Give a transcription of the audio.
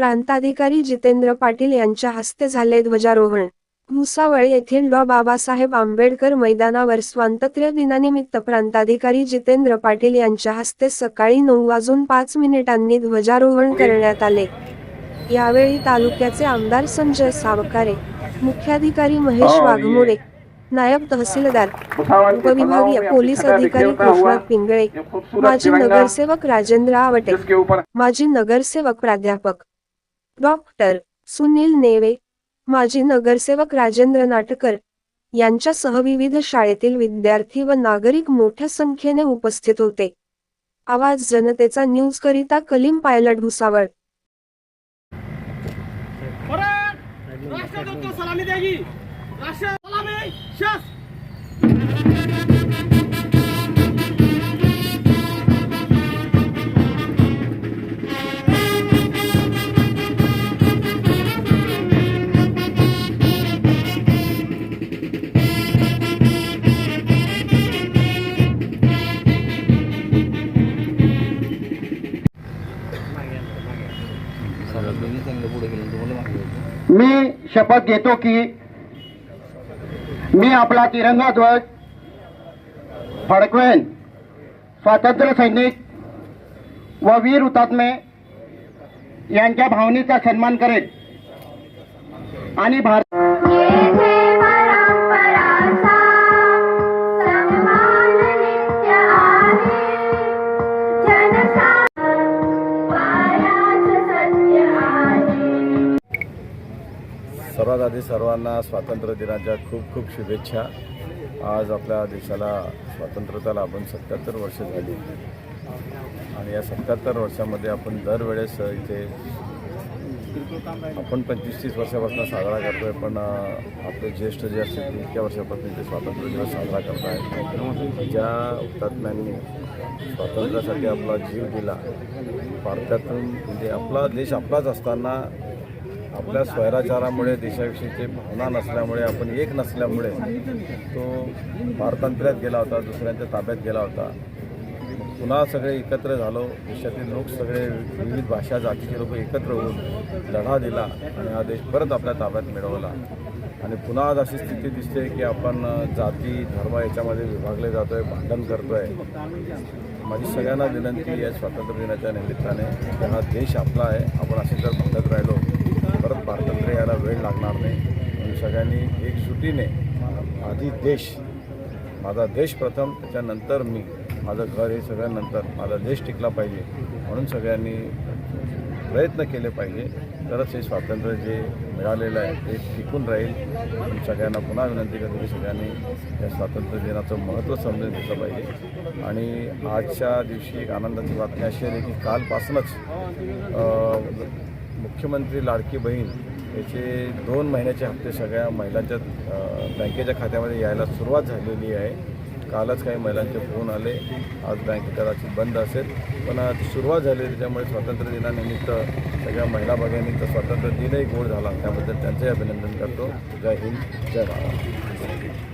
प्रांताधिकारी जितेंद्र पाटील यांच्या हस्ते झाले ध्वजारोहण. भुसावळ येथील डॉ. बाबासाहेब आंबेडकर मैदानावर स्वातंत्र्य दिनानिमित्त प्रांताधिकारी जितेंद्र पाटील यांच्या हस्ते सकाळी नऊ वाजून पाच मिनिटांनी ध्वजारोहण करण्यात आले. यावेळी तालुक्याचे आमदार संजय सावकारे मुख्याधिकारी महेश वाघमोडे नायब तहसीलदार उपविभागीय पोलीस अधिकारी कृष्णा पिंगळे माजी नगरसेवक राजेंद्र आवटे माजी नगरसेवक प्राध्यापक डॉक्टर सुनील नेवे माजी नगरसेवक राजेंद्र नाटकर यांच्यासह विविध शाळेतील विद्यार्थी व नागरिक मोठ्या संख्येने उपस्थित होते. आवाज जनतेचा न्यूज करिता कलीम पायलट भुसावळ. परत सलामी द्यायची राष्ट्र सलामी शस्त्र मी शपथ घेतो की मी आपला तिरंगा ध्वज फडकवेन. स्वातंत्र्य सैनिक व वीर हुतात्मे यांच्या भावनेचा सन्मान करेन. आणि भारत सर्वात आधी सर्वांना स्वातंत्र्य दिनाच्या खूप खूप शुभेच्छा. आज आपल्या देशाला स्वातंत्र्याला आपण सत्याहत्तर वर्ष झाली. आणि या सत्याहत्तर वर्षामध्ये आपण दरवेळेस इथे आपण पंचवीस तीस वर्षापासून साजरा करतो आहे पण आपले ज्येष्ठ जे असतील ते इतक्या वर्षापासून ते स्वातंत्र्य दिवस साजरा करत आहेत ज्या हुतात्म्यांनी स्वातंत्र्यासाठी आपला जीव दिला भारतातून म्हणजे आपला देश आपलाच असताना आपल्या स्वैराचारामुळे देशाविषयीचे भावना नसल्यामुळे आपण एक नसल्यामुळे तो भारतांतर्यात गेला होता दुसऱ्यांच्या ताब्यात गेला होता. पुन्हा सगळे एकत्र झालो. देशातील लोक सगळे विविध भाषा जातीचे लोक एकत्र होऊन लढा दिला आणि हा देश परत आपल्या ताब्यात मिळवला. आणि पुन्हा आज अशी स्थिती दिसते की आपण जाती धर्म याच्यामध्ये विभागले जातो आहे भांडण करतो आहे माझी सगळ्यांना विनंती आहे स्वातंत्र्य दिनाच्या निमित्ताने की हा देश आपला आहे. आपण असे जर भांडत राहिलो परत पारतंत्र्य यायला वेळ लागणार नाही. म्हणून सगळ्यांनी एकजुटीने आधी देश माझा देश प्रथम त्याच्यानंतर मी. माझं घर हे सगळ्यांनंतर. माझा देश टिकला पाहिजे. म्हणून सगळ्यांनी प्रयत्न केले पाहिजे. तरच हे स्वातंत्र्य जे मिळालेलं आहे ते टिकून राहील. सगळ्यांना पुन्हा विनंती करतो की सगळ्यांनी या स्वातंत्र्य दिनाचं महत्त्व समजून घेतलं पाहिजे. आणि आजच्या दिवशी एक आनंदाची बातमी अशी आहे की कालपासूनच मुख्यमंत्री लाडकी बहीण याचे दोन महिन्याचे हप्ते सगळ्या महिलांच्या बँकेच्या खात्यामध्ये यायला सुरुवात झालेली आहे. कालच काही महिलांचे फोन आले. आज बँक कदाचित बंद असेल. पण आज सुरुवात झाली त्याच्यामुळे स्वातंत्र्य दिनानिमित्त सगळ्या महिला भगिनींचा स्वातंत्र्य दिनही गोड झाला. त्याबद्दल त्यांचंही अभिनंदन करतो. जय हिंद. जय महाराष्ट्र